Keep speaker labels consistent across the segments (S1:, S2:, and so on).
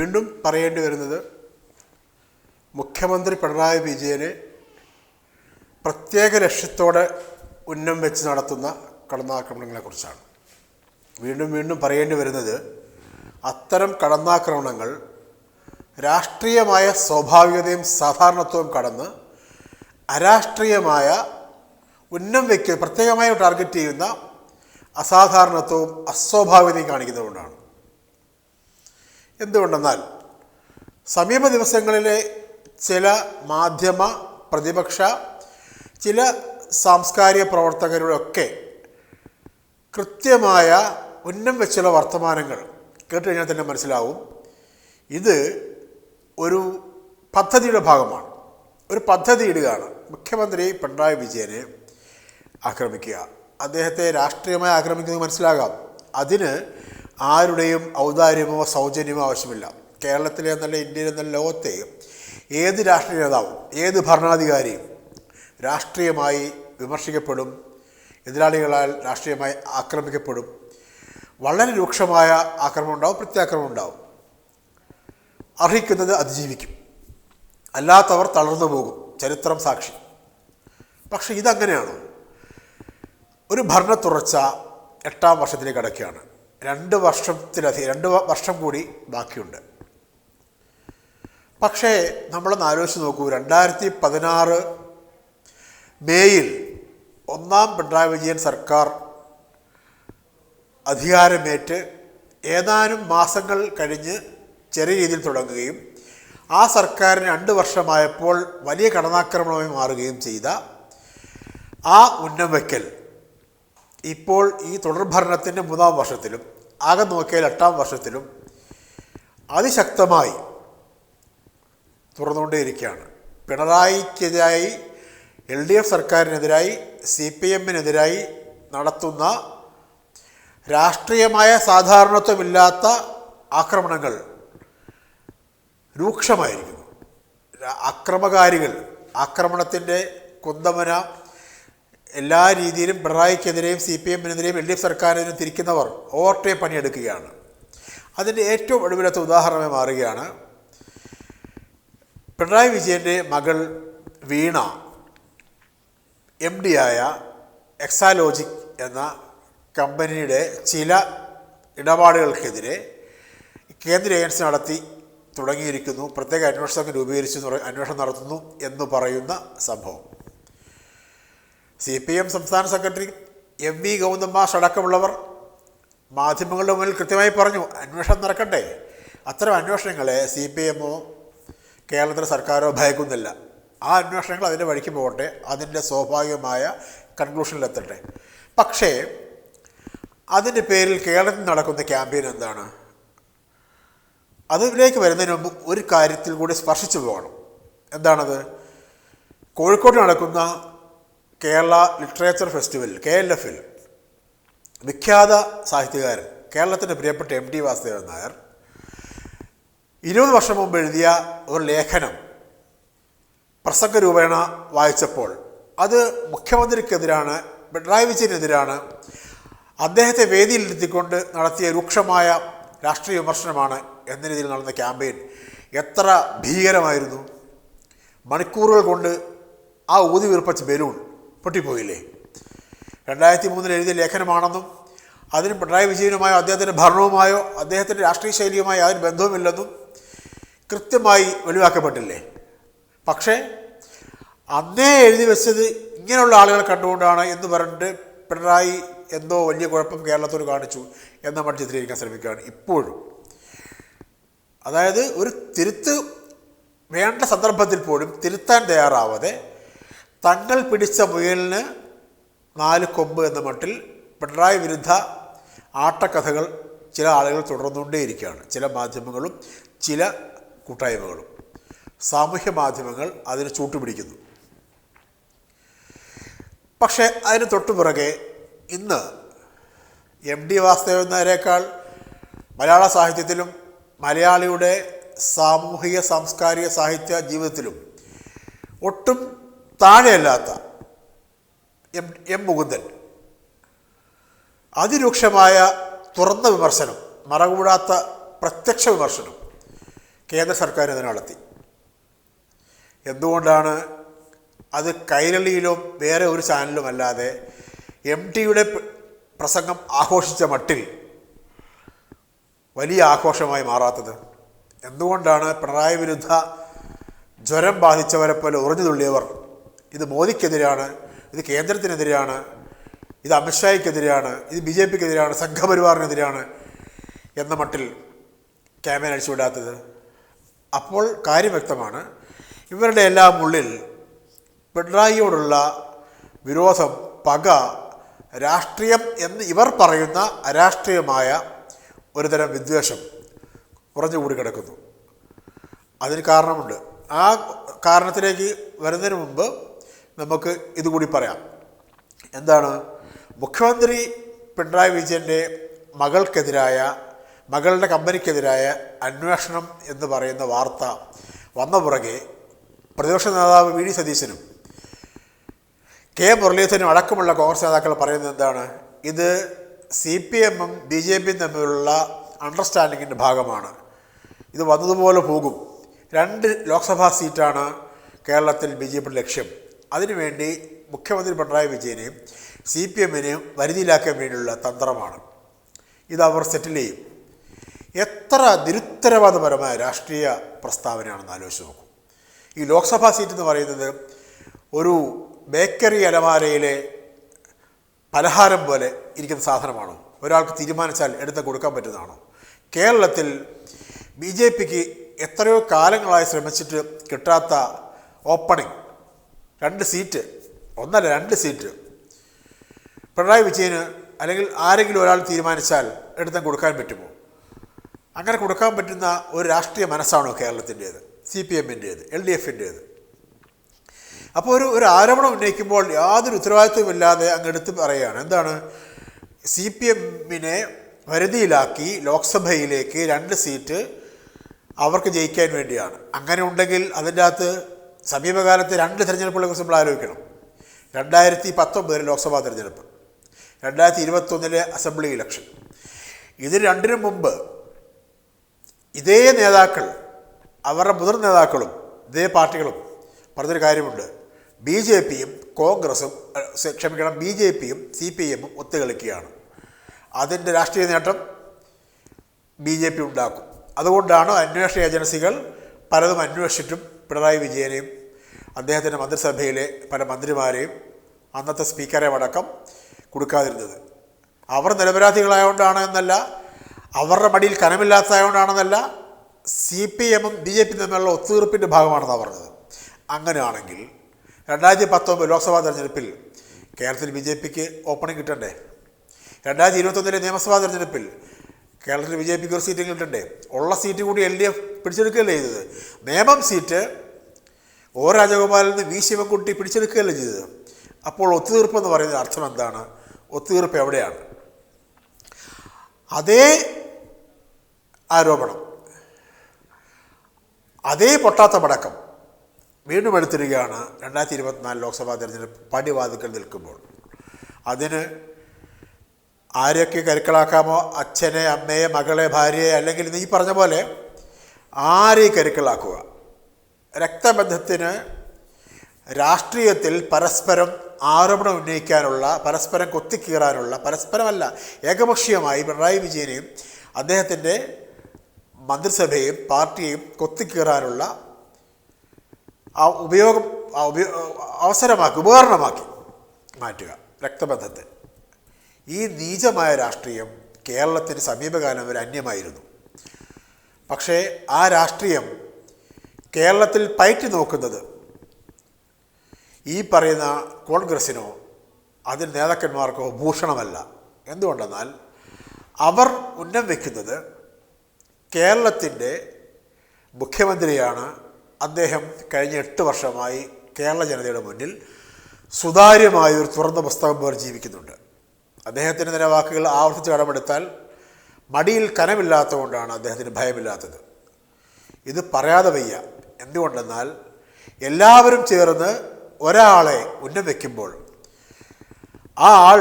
S1: വീണ്ടും പറയേണ്ടി വരുന്നത് മുഖ്യമന്ത്രി പിണറായി വിജയന് പ്രത്യേക ലക്ഷ്യത്തോടെ ഉന്നം വെച്ച് നടത്തുന്ന കടന്നാക്രമണങ്ങളെക്കുറിച്ചാണ് വീണ്ടും വീണ്ടും പറയേണ്ടി വരുന്നത് അത്തരം കടന്നാക്രമണങ്ങൾ രാഷ്ട്രീയമായ സ്വാഭാവികതയും സാധാരണത്വവും കടന്ന് അരാഷ്ട്രീയമായ ഉന്നം വയ്ക്കുക പ്രത്യേകമായി ടാർഗറ്റ് ചെയ്യുന്ന അസാധാരണത്വവും അസ്വാഭാവികതയും കാണിക്കുന്നതുകൊണ്ടാണ്. എന്തുകൊണ്ടെന്നാൽ സമീപ ദിവസങ്ങളിലെ ചില മാധ്യമ പ്രതിപക്ഷ ചില സാംസ്കാരിക പ്രവർത്തകരുടെയൊക്കെ കൃത്യമായ ഉന്നം വെച്ചുള്ള വർത്തമാനങ്ങൾ കേട്ട് കഴിഞ്ഞാൽ തന്നെ മനസ്സിലാവും. ഇത് ഒരു പദ്ധതിയുടെ ഭാഗമാണ്. ഒരു പദ്ധതി ഇടുകയാണ്. മുഖ്യമന്ത്രി പിണറായി വിജയനെ ആക്രമിക്കുക. അദ്ദേഹത്തെ രാഷ്ട്രീയമായി ആക്രമിക്കുന്നത് മനസ്സിലാകാം. അതിന് ആരുടെയും ഔദാര്യമോ സൗജന്യമോ ആവശ്യമില്ല. കേരളത്തിലെ എന്നല്ല ഇന്ത്യയിലെ എന്നല്ല ലോകത്തെ ഏത് രാഷ്ട്രീയ നേതാവും ഏത് ഭരണാധികാരിയും രാഷ്ട്രീയമായി വിമർശിക്കപ്പെടും എതിരാളികളാൽ രാഷ്ട്രീയമായി ആക്രമിക്കപ്പെടും. വളരെ രൂക്ഷമായ ആക്രമണം ഉണ്ടാവും പ്രത്യാക്രമണം ഉണ്ടാവും. അർഹിക്കുന്നത് അതിജീവിക്കും. അല്ലാത്തവർ തളർന്നു പോകും. ചരിത്രം സാക്ഷി. പക്ഷേ ഇതങ്ങനെയാണോ? ഒരു ഭരണത്തുറച്ച എട്ടാം വർഷത്തിലേക്ക് കടക്കുകയാണ്. രണ്ട് വർഷത്തിലധികം രണ്ട് വർഷം കൂടി ബാക്കിയുണ്ട്. പക്ഷേ നമ്മളൊന്ന് ആലോചിച്ച് നോക്കൂ രണ്ടായിരത്തി പതിനാറ് മേയിൽ ഒന്നാം പിണറായി വിജയൻ സർക്കാർ അധികാരമേറ്റ് ഏതാനും മാസങ്ങൾ കഴിഞ്ഞ് ചെറിയ രീതിയിൽ തുടങ്ങുകയും ആ സർക്കാരിന് രണ്ട് വർഷമായപ്പോൾ വലിയ കടന്നാക്രമണമായി മാറുകയും ചെയ്ത ആ ഉന്നം വയ്ക്കൽ ഇപ്പോൾ ഈ തുടർഭരണത്തിന്റെ മൂന്നാം വർഷത്തിലും ആകെ നോക്കിയാൽ എട്ടാം വർഷത്തിലും അതിശക്തമായി തുറന്നുകൊണ്ടേയിരിക്കുകയാണ് പിണറായിക്കെതിരായി എൽ ഡി എഫ് സർക്കാരിനെതിരായി സി പി എമ്മിനെതിരായി നടത്തുന്ന രാഷ്ട്രീയമായ സാധാരണത്വമില്ലാത്ത ആക്രമണങ്ങൾ രൂക്ഷമായിരിക്കുന്നു. അക്രമകാരികൾ ആക്രമണത്തിന്റെ കുന്തമന എല്ലാ രീതിയിലും പിണറായിക്കെതിരെയും സി പി എമ്മിനെതിരെയും എൽ ഡി എഫ് സർക്കാരിനെതിരെയും തിരിക്കുന്നവർ ഓവർടേ പണിയെടുക്കുകയാണ്. അതിന്റെ ഏറ്റവും ഒടുവിലത്തെ ഉദാഹരണമായി മാറുകയാണ്. പിണറായി വിജയന്റെ മകൾ വീണ എം ആയ എക്സാലോജിക് എന്ന കമ്പനിയുടെ ചില ഇടപാടുകൾക്കെതിരെ കേന്ദ്ര ഏജൻസി നടത്തി തുടങ്ങിയിരിക്കുന്നു. പ്രത്യേക അന്വേഷണ രൂപീകരിച്ചു അന്വേഷണം നടത്തുന്നു എന്ന് പറയുന്ന സംഭവം. സി പി എം സംസ്ഥാന സെക്രട്ടറി എം വി ഗൗതമാഷ് അടക്കമുള്ളവർ മാധ്യമങ്ങളുടെ മുന്നിൽ കൃത്യമായി പറഞ്ഞു അന്വേഷണം നടക്കട്ടെ. അത്തരം അന്വേഷണങ്ങളെ സി പി എമ്മോ കേരളത്തിലെ സർക്കാരോ ഭയക്കുന്നില്ല. ആ അന്വേഷണങ്ങൾ അതിന്റെ വഴിക്ക് പോകട്ടെ അതിന്റെ സ്വാഭാവികമായ കൺക്ലൂഷനിലെത്തട്ടെ പക്ഷേ അതിന്റെ പേരിൽ കേരളത്തിൽ നടക്കുന്ന ക്യാമ്പയിൻ എന്താണ്? അതിലേക്ക് വരുന്നതിന് മുമ്പ് ഒരു കാര്യത്തിൽ കൂടി സ്പർശിച്ചു പോകണം. എന്താണത്? കോഴിക്കോട് നടക്കുന്ന Kerala literature festival K L എഫിൽ. വിഖ്യാത സാഹിത്യകാരൻ കേരളത്തിന്റെ പ്രിയപ്പെട്ട എം ടി വാസുദേവൻ നായർ. ഇരുപത് വർഷം മുമ്പ് എഴുതിയ ഒരു ലേഖനം പ്രസംഗ രൂപേണ വായിച്ചപ്പോൾ അത് മുഖ്യമന്ത്രിക്കെതിരാണ് പിണറായി വിജയനെതിരാണ് അദ്ദേഹത്തെ വേദിയിലിരുത്തിക്കൊണ്ട് നടത്തിയ രൂക്ഷമായ രാഷ്ട്രീയ വിമർശനമാണ് എന്ന രീതിയിൽ നടന്ന ക്യാമ്പയിൻ എത്ര ഭീകരമായിരുന്നു. മണിക്കൂറുകൾ കൊണ്ട് ആ ഊതി വീർപ്പിച്ച ബലൂൺ പൊട്ടിപ്പോയില്ലേ? രണ്ടായിരത്തി മൂന്നിൽ എഴുതിയ ലേഖനമാണെന്നും അതിന് പിണറായി വിജയനുമായോ അദ്ദേഹത്തിന്റെ ഭരണവുമായോ അദ്ദേഹത്തിന്റെ രാഷ്ട്രീയ ശൈലിയുമായോ അതിന് ബന്ധവുമില്ലെന്നും കൃത്യമായി വെളിവാക്കപ്പെട്ടില്ലേ? പക്ഷേ അന്നേ എഴുതി വെച്ചത് ഇങ്ങനെയുള്ള ആളുകളെ കണ്ടുകൊണ്ടാണ് എന്ന് പറഞ്ഞിട്ട് പിണറായി എന്തോ വലിയ കുഴപ്പം കേരളത്തോട് കാണിച്ചു എന്ന് നമ്മൾ ചിത്രീകരിക്കാൻ ശ്രമിക്കുകയാണ് ഇപ്പോഴും. അതായത് ഒരു തിരുത്ത് വേണ്ട സന്ദർഭത്തിൽ പോലും തിരുത്താൻ തയ്യാറാവാതെ തങ്ങൾ പിടിച്ച മുയലിന് നാല് കൊമ്പ് എന്ന മട്ടിൽ പിണറായി വിരുദ്ധ ആട്ടക്കഥകൾ ചില ആളുകൾ തുടർന്നുകൊണ്ടേയിരിക്കുകയാണ്. ചില മാധ്യമങ്ങളും ചില കൂട്ടായ്മകളും. സാമൂഹ്യ മാധ്യമങ്ങൾ അതിന് ചൂട്ടുപിടിക്കുന്നു. പക്ഷേ അതിന് തൊട്ടുപിറകെ ഇന്ന് എം ഡി വാസുദേവൻ മലയാള സാഹിത്യത്തിലും മലയാളിയുടെ സാമൂഹിക സാംസ്കാരിക സാഹിത്യ ജീവിതത്തിലും ഒട്ടും താഴെയല്ലാത്ത എം എം മുകുന്ദൻ. അതിരൂക്ഷമായ തുറന്ന വിമർശനം മറകൂടാത്ത പ്രത്യക്ഷ വിമർശനം കേന്ദ്ര സർക്കാർ ഇത് നടത്തി എന്തുകൊണ്ടാണ് അത് കൈരളിയിലും വേറെ ഒരു ചാനലും അല്ലാതെ എം ടിയുടെ പ്രസംഗം ആഘോഷിച്ച മട്ടിൽ വലിയ ആഘോഷമായി മാറാത്തത്? എന്തുകൊണ്ടാണ് പിണറായി വിരുദ്ധ ജ്വരം ബാധിച്ചവരെ പോലെ ഉറഞ്ഞു തുള്ളിയവർ ഇത് മോദിക്കെതിരാണ് ഇത് കേന്ദ്രത്തിനെതിരെയാണ് ഇത് അമിത്ഷായ്ക്കെതിരെയാണ് ഇത് ബി ജെ പിക്കെതിരെയാണ് സംഘപരിവാറിനെതിരാണ് എന്ന മട്ടിൽ ക്യാമ്പയിൻ അഴിച്ചുവിടാത്തത് അപ്പോൾ കാര്യം വ്യക്തമാണ്. ഇവരുടെ എല്ലാം ഉള്ളിൽ പിണറായിയോടുള്ള വിരോധം പക രാഷ്ട്രീയം എന്ന് ഇവർ പറയുന്ന അരാഷ്ട്രീയമായ ഒരുതരം വിദ്വേഷം കുറഞ്ഞുകൂടി കിടക്കുന്നു. അതിന് കാരണമുണ്ട്. ആ കാരണത്തിലേക്ക് വരുന്നതിന് മുമ്പ് നമുക്ക് ഇതുകൂടി പറയാം. എന്താണ്? മുഖ്യമന്ത്രി പിണറായി വിജയന്റെ മകൾക്കെതിരായ മകളുടെ കമ്പനിക്കെതിരായ അന്വേഷണം എന്ന് പറയുന്ന വാർത്ത വന്ന പുറകെ പ്രതിപക്ഷ നേതാവ് വി ഡി സതീശനും കെ മുരളീധരനും അടക്കമുള്ള കോൺഗ്രസ് നേതാക്കൾ പറയുന്നത് എന്താണ്? ഇത് സി പി എമ്മും ബി ജെ പിയും തമ്മിലുള്ള അണ്ടർസ്റ്റാൻഡിങ്ങിന്റെ ഭാഗമാണ്. ഇത് വന്നതുപോലെ പോകും. രണ്ട് ലോക്സഭാ സീറ്റാണ് കേരളത്തിൽ ബി ജെ പിയുടെ ലക്ഷ്യം. അതിനുവേണ്ടി മുഖ്യമന്ത്രി പിണറായി വിജയനെയും സി പി എമ്മിനെയും വരുതിയിലാക്കാൻ വേണ്ടിയുള്ള തന്ത്രമാണ്. ഇത് അവർ സെറ്റിൽ ചെയ്യും. എത്ര നിരുത്തരവാദപരമായ രാഷ്ട്രീയ പ്രസ്താവനയാണെന്ന് ആലോചിച്ച് നോക്കും. ഈ ലോക്സഭാ സീറ്റ് എന്ന് പറയുന്നത് ഒരു ബേക്കറി അലമാരയിലെ പലഹാരം പോലെ ഇരിക്കുന്ന സാധനമാണോ? ഒരാൾക്ക് തീരുമാനിച്ചാൽ എടുത്ത് കൊടുക്കാൻ പറ്റുന്നതാണോ? കേരളത്തിൽ ബി ജെ പിക്ക് എത്രയോ കാലങ്ങളായി ശ്രമിച്ചിട്ട് കിട്ടാത്ത ഓപ്പണിംഗ് രണ്ട് സീറ്റ് ഒന്നല്ല രണ്ട് സീറ്റ് പിണറായി വിജയന് അല്ലെങ്കിൽ ആരെങ്കിലും ഒരാൾ തീരുമാനിച്ചാൽ എടുത്ത് കൊടുക്കാൻ പറ്റുമോ? അങ്ങനെ കൊടുക്കാൻ പറ്റുന്ന ഒരു രാഷ്ട്രീയ മനസ്സാണോ കേരളത്തിന്റേത് സി പി എമ്മിന്റേത് എൽ ഡി എഫിന്റേത്? അപ്പോൾ ഒരു ഒരു ആരോപണം ഉന്നയിക്കുമ്പോൾ യാതൊരു ഉത്തരവാദിത്വമില്ലാതെ അങ്ങ് എടുത്ത് പറയുകയാണ്. എന്താണ്? സി പി എമ്മിനെ വരുതിയിലാക്കി ലോക്സഭയിലേക്ക് രണ്ട് സീറ്റ് അവർക്ക് ജയിക്കാൻ വേണ്ടിയാണ്. അങ്ങനെ ഉണ്ടെങ്കിൽ അതിന്റെ അകത്ത് സമീപകാലത്ത് രണ്ട് തിരഞ്ഞെടുപ്പുകളെ കുറിച്ച് നമ്മൾ ആലോചിക്കണം. രണ്ടായിരത്തി പത്തൊമ്പതിലെ ലോക്സഭാ തിരഞ്ഞെടുപ്പ് രണ്ടായിരത്തി ഇരുപത്തൊന്നിലെ അസംബ്ലി ഇലക്ഷൻ. ഇതിന് രണ്ടിനും മുമ്പ് ഇതേ നേതാക്കൾ അവരുടെ മുതിർന്ന നേതാക്കളും ഇതേ പാർട്ടികളും പറഞ്ഞൊരു കാര്യമുണ്ട്. ബി ജെ പിയും കോൺഗ്രസും ക്ഷമിക്കണം ബി ജെ പിയും സി പി എമ്മും ഒത്തുകളിക്കുകയാണ്. അതിന്റെ രാഷ്ട്രീയ നേട്ടം ബി ജെ പി ഉണ്ടാക്കും. അതുകൊണ്ടാണ് അന്വേഷണ ഏജൻസികൾ പലതും അന്വേഷിച്ചിട്ടും പിണറായി വിജയനെയും അദ്ദേഹത്തിന്റെ മന്ത്രിസഭയിലെ പല മന്ത്രിമാരെയും അന്നത്തെ സ്പീക്കറെ അടക്കം കൊടുക്കാതിരുന്നത്. അവർ നിരപരാധികളായതുകൊണ്ടാണ് എന്നല്ല അവരുടെ മടിയിൽ കനമില്ലാത്തതായതുകൊണ്ടാണെന്നല്ല സി പി എമ്മും ബി ജെ പി തമ്മിലുള്ള ഒത്തുതീർപ്പിന്റെ ഭാഗമാണെന്നാണ് പറഞ്ഞത്. അങ്ങനെയാണെങ്കിൽ രണ്ടായിരത്തി പത്തൊമ്പത് ലോക്സഭാ തെരഞ്ഞെടുപ്പിൽ കേരളത്തിൽ ബി ജെ പിക്ക് ഓപ്പണിംഗ് കിട്ടണ്ടേ? രണ്ടായിരത്തി ഇരുപത്തൊന്നിലെ നിയമസഭാ തെരഞ്ഞെടുപ്പിൽ കേരളത്തിൽ ബി ജെ പിക്ക് ഒരു സീറ്റ് കിട്ടണ്ടേ ഉള്ള സീറ്റ് കൂടി എൽ ഡി എഫ് പിടിച്ചെടുക്കുകയല്ലേ ചെയ്തത്? നിയമം സീറ്റ് ഒ രാജഗോപാലിൽ നിന്ന് വി ശിവൻകുട്ടി പിടിച്ചെടുക്കുകയല്ലേ ചെയ്തത്? അപ്പോൾ ഒത്തുതീർപ്പ് എന്ന് പറയുന്ന അർത്ഥം എന്താണ്? ഒത്തുതീർപ്പ് എവിടെയാണ്? അതേ ആരോപണം അതേ പൊട്ടാത്ത പടക്കം വീണ്ടും എടുത്തിരിക്കുകയാണ് രണ്ടായിരത്തി ഇരുപത്തിനാല് ലോക്സഭാ തെരഞ്ഞെടുപ്പ് പടിവാതിക്കൽ നിൽക്കുമ്പോൾ. അതിന് ആരെയൊക്കെ കരുക്കളാക്കാമോ? അച്ഛനെ അമ്മയെ മകളെ ഭാര്യയെ അല്ലെങ്കിൽ നീ പറഞ്ഞ പോലെ ആരെ കരുക്കളാക്കുക. രക്തബന്ധത്തിന് രാഷ്ട്രീയത്തിൽ പരസ്പരം ആരോപണം ഉന്നയിക്കാനുള്ള പരസ്പരം കൊത്തിക്കീറാനുള്ള പരസ്പരമല്ല ഏകപക്ഷീയമായി പിണറായി വിജയനെയും അദ്ദേഹത്തിന്റെ മന്ത്രിസഭയും പാർട്ടിയെയും കൊത്തിക്കീറാനുള്ള ആ ഉപയോഗം അവസരമാക്കി ഉപകരണമാക്കി മാറ്റുക രക്തബന്ധത്തെ. ഈ നീചമായ രാഷ്ട്രീയം കേരളത്തിന് സമീപകാലം വരെ അന്യമായിരുന്നു. പക്ഷേ ആ രാഷ്ട്രീയം കേരളത്തിൽ പയറ്റി നോക്കുന്നത് ഈ പറയുന്ന കോൺഗ്രസ്സിനോ അതിൽ നേതാക്കന്മാർക്കോ ഭൂഷണമല്ല. എന്തുകൊണ്ടെന്നാൽ അവർ ഉന്നം വയ്ക്കുന്നത് കേരളത്തിന്റെ മുഖ്യമന്ത്രിയാണ്. അദ്ദേഹം കഴിഞ്ഞ എട്ട് വർഷമായി കേരള ജനതയുടെ മുന്നിൽ സുതാര്യമായ ഒരു തുറന്ന പുസ്തകം പോലെ ജീവിക്കുന്നുണ്ട്. അദ്ദേഹത്തിന്റെ തന്നെ വാക്കുകൾ ആവർത്തിച്ച് കടമെടുത്താൽ മടിയിൽ കനമില്ലാത്തതുകൊണ്ടാണ് അദ്ദേഹത്തിന് ഭയമില്ലാത്തത്. ഇത് പറയാതെ വയ്യ. എന്തുകൊണ്ടെന്നാൽ എല്ലാവരും ചേർന്ന് ഒരാളെ ഉന്നം വയ്ക്കുമ്പോൾ ആ ആൾ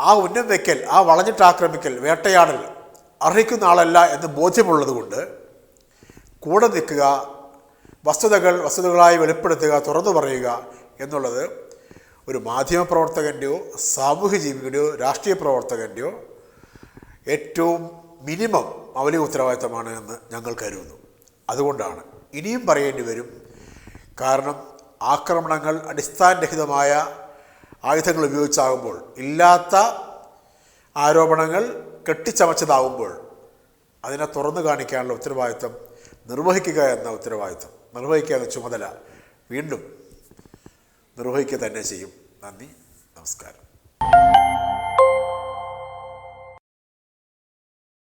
S1: ആ ഉന്നം വയ്ക്കൽ ആ വളഞ്ഞിട്ട് ആക്രമിക്കൽ വേട്ടയാടൽ അർഹിക്കുന്ന ആളല്ല എന്ന് ബോധ്യമുള്ളത് കൊണ്ട് കൂടെ നിൽക്കുക വസ്തുതകൾ വസ്തുതകളായി വെളിപ്പെടുത്തുക തുറന്നു പറയുക എന്നുള്ളത് ഒരു മാധ്യമപ്രവർത്തകന്റെയോ സാമൂഹ്യ ജീവികളുടെയോ രാഷ്ട്രീയ പ്രവർത്തകന്റെയോ ഏറ്റവും മിനിമം മൗലിക ഉത്തരവാദിത്തമാണ് എന്ന് ഞങ്ങൾ കരുതുന്നു. അതുകൊണ്ടാണ് ഇനിയും പറയേണ്ടി വരും. കാരണം ആക്രമണങ്ങൾ അടിസ്ഥാനരഹിതമായ ആയുധങ്ങൾ ഉപയോഗിച്ചാകുമ്പോൾ ഇല്ലാത്ത ആരോപണങ്ങൾ കെട്ടിച്ചമച്ചതാകുമ്പോൾ അതിനെ തുറന്നു കാണിക്കാനുള്ള ഉത്തരവാദിത്തം നിർവഹിക്കുക എന്ന ഉത്തരവാദിത്തം നിർവഹിക്കുക എന്ന ചുമതല വീണ്ടും നിർവഹിക്കുക തന്നെ ചെയ്യും. നന്ദി. നമസ്കാരം.